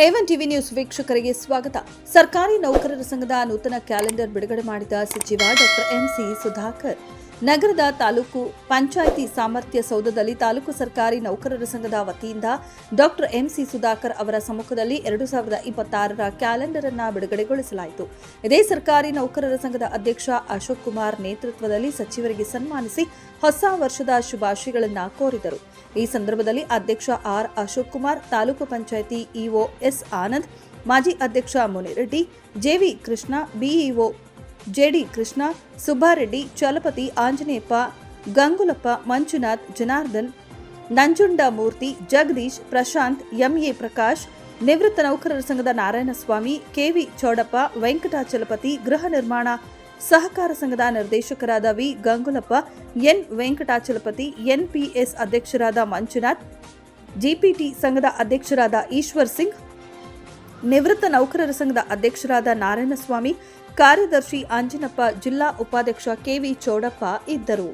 A one TV news ವೀಕ್ಷಕರಿಗೆ ಸ್ವಾಗತ. ಸರ್ಕಾರಿ ನೌಕರರ ಸಂಘದ ನೂತನ ಕ್ಯಾಲೆಂಡರ್ ಬಿಡುಗಡೆ ಮಾಡಿದ ಸಚಿವ ಡಾಕ್ಟರ್ ಎಂಸಿ ಸುಧಾಕರ್. ನಗರದ ತಾಲೂಕು ಪಂಚಾಯಿತಿ ಸಾಮರ್ಥ್ಯ ಸೌಧದಲ್ಲಿ ತಾಲೂಕು ಸರ್ಕಾರಿ ನೌಕರರ ಸಂಘದ ವತಿಯಿಂದ ಡಾಕ್ಟರ್ ಎಂಸಿ ಸುಧಾಕರ್ ಅವರ ಸಮ್ಮುಖದಲ್ಲಿ ಎರಡು ಸಾವಿರದ ಇಪ್ಪತ್ತಾರರ ಕ್ಯಾಲೆಂಡರ್ ಅನ್ನು ಬಿಡುಗಡೆಗೊಳಿಸಲಾಯಿತು. ಇದೇ ಸರ್ಕಾರಿ ನೌಕರರ ಸಂಘದ ಅಧ್ಯಕ್ಷ ಅಶೋಕ್ ಕುಮಾರ್ ನೇತೃತ್ವದಲ್ಲಿ ಸಚಿವರಿಗೆ ಸನ್ಮಾನಿಸಿ ಹೊಸ ವರ್ಷದ ಶುಭಾಶಯಗಳನ್ನು ಕೋರಿದರು. ಈ ಸಂದರ್ಭದಲ್ಲಿ ಅಧ್ಯಕ್ಷ R Ashok Kumar, taluk panchayat EO S Anand, ಮಾಜಿ ಅಧ್ಯಕ್ಷ Munireddy JV Krishna, BEO JD Krishna, Subbareddy, Chalapathi, Anjaneyappa, Gangulappa, Manjunath, Janardhan, Nanjundamurthy, Jagadish, Prashanth, MA Prakash, ನಿವೃತ್ತ ನೌಕರರ ಸಂಘದ ನಾರಾಯಣಸ್ವಾಮಿ, ಕೆವಿ ಚೌಡಪ್ಪ ವೆಂಕಟಾಚಲಪತಿ ಗೃಹ ನಿರ್ಮಾಣ ಸಹಕಾರ ಸಂಘದ ನಿರ್ದೇಶಕರಾದ V Gangulappa, N Venkatachalapathi NPS ಅಧ್ಯಕ್ಷರಾದ ಮಂಜುನಾಥ್ ಜಿಪಿಟಿ ಸಂಘದ ಅಧ್ಯಕ್ಷರಾದ ಈಶ್ವರ್ ಸಿಂಗ್ ನಿವೃತ್ತ ನೌಕರರ ಸಂಘದ ಅಧ್ಯಕ್ಷರಾದ ನಾರಾಯಣಸ್ವಾಮಿ ಕಾರ್ಯದರ್ಶಿ ಅಂಜಿನಪ್ಪ ಜಿಲ್ಲಾ ಉಪಾಧ್ಯಕ್ಷ ಕೆವಿ ಚೌಡಪ್ಪ ಇದ್ದರು.